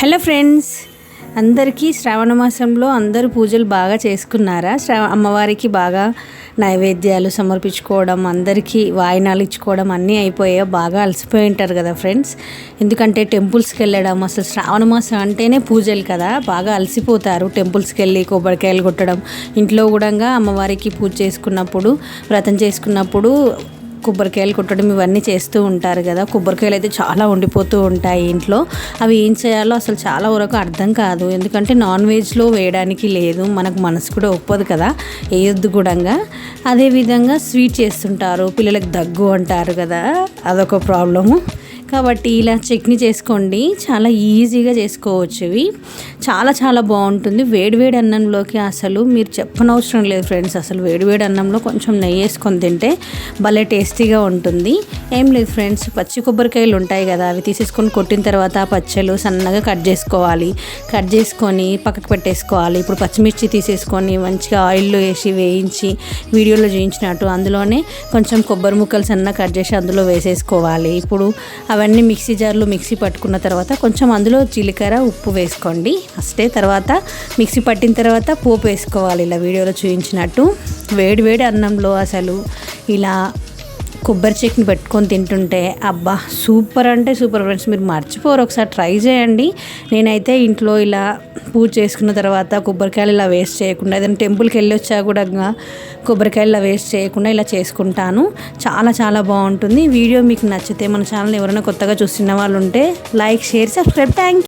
Hello friends అందరికీ శ్రావణ మాసంలో అందరూ పూజలు బాగా చేసుకున్నారా? శ్రావ అమ్మవారికి బాగా నైవేద్యాలు సమర్పించుకోవడం అందరికీ వాయినాలు ఇచ్చుకోవడం అన్నీ అయిపోయాయో బాగా అలసిపోయి ఉంటారు కదా ఫ్రెండ్స్. ఎందుకంటే టెంపుల్స్కి వెళ్ళడం అసలు శ్రావణ మాసం అంటేనే పూజలు కదా బాగా అలసిపోతారు టెంపుల్స్కి వెళ్ళి కొబ్బరికాయలు కొట్టడం. ఇంట్లో కూడా అమ్మవారికి పూజ చేసుకున్నప్పుడు వ్రతం చేసుకున్నప్పుడు కొబ్బరికాయలు కొట్టడం ఇవన్నీ చేస్తూ ఉంటారు కదా. కొబ్బరికాయలు అయితే చాలా ఉండిపోతూ ఉంటాయి ఇంట్లో. అవి ఏం చేయాలో అసలు చాలా వరకు అర్థం కాదు. ఎందుకంటే నాన్ వెజ్లో వేయడానికి లేదు. మనకు మనసు కూడా ఒప్పదు కదా. వేయొద్దు కూడా అదేవిధంగా స్వీట్ చేస్తుంటారు. పిల్లలకు దగ్గు అంటారు కదా. అదొక ప్రాబ్లము. కాబట్టి ఇలా చట్నీ చేసుకోండి. చాలా ఈజీగా చేసుకోవచ్చు ఇవి. చాలా చాలా బాగుంటుంది. వేడివేడి అన్నంలోకి అసలు మీరు చెప్పనవసరం లేదు ఫ్రెండ్స్. అసలు వేడివేడి అన్నంలో కొంచెం నెయ్యి వేసుకొని తింటే భలే టేస్టీగా ఉంటుంది. ఏం లేదు ఫ్రెండ్స్. పచ్చి కొబ్బరికాయలు ఉంటాయి కదా అవి తీసేసుకొని కొట్టిన తర్వాత పచ్చలు సన్నగా కట్ చేసుకోవాలి. కట్ చేసుకొని పక్కకు పెట్టేసుకోవాలి. ఇప్పుడు పచ్చిమిర్చి తీసేసుకొని మంచిగా ఆయిల్లో వేసి వేయించి వీడియోలో చూపించినట్టు అందులోనే కొంచెం కొబ్బరి ముక్కలు సన్నగా కట్ చేసి అందులో వేసేసుకోవాలి. ఇప్పుడు అవన్నీ మిక్సీ జార్లో మిక్సీ పట్టుకున్న తర్వాత కొంచెం అందులో జీలకర్ర ఉప్పు వేసుకోండి. ఫస్టే తర్వాత మిక్సీ పట్టిన తర్వాత పోపు వేసుకోవాలి. ఇలా వీడియోలో చూపించినట్టు వేడి వేడి అన్నంలో అసలు ఇలా కొబ్బరి చట్నీ పెట్టుకొని తింటుంటే అబ్బా సూపర్ అంటే సూపర్ ఫ్రెండ్స్. మీరు మర్చిపోరు ఒకసారి ట్రై చేయండి. నేనైతే ఇంట్లో ఇలా పూజ చేసుకున్న తర్వాత కొబ్బరికాయలు ఇలా వేస్ట్ చేయకుండా ఏదైనా టెంపుల్కి వెళ్ళి వచ్చా కూడా కొబ్బరికాయలు ఇలా వేస్ట్ చేయకుండా ఇలా చేసుకుంటాను. చాలా చాలా బాగుంటుంది. వీడియో మీకు నచ్చితే మన ఛానల్ ఎవరైనా కొత్తగా చూస్తున్న వాళ్ళు ఉంటే లైక్ షేర్ సబ్స్క్రైబ్. థ్యాంక్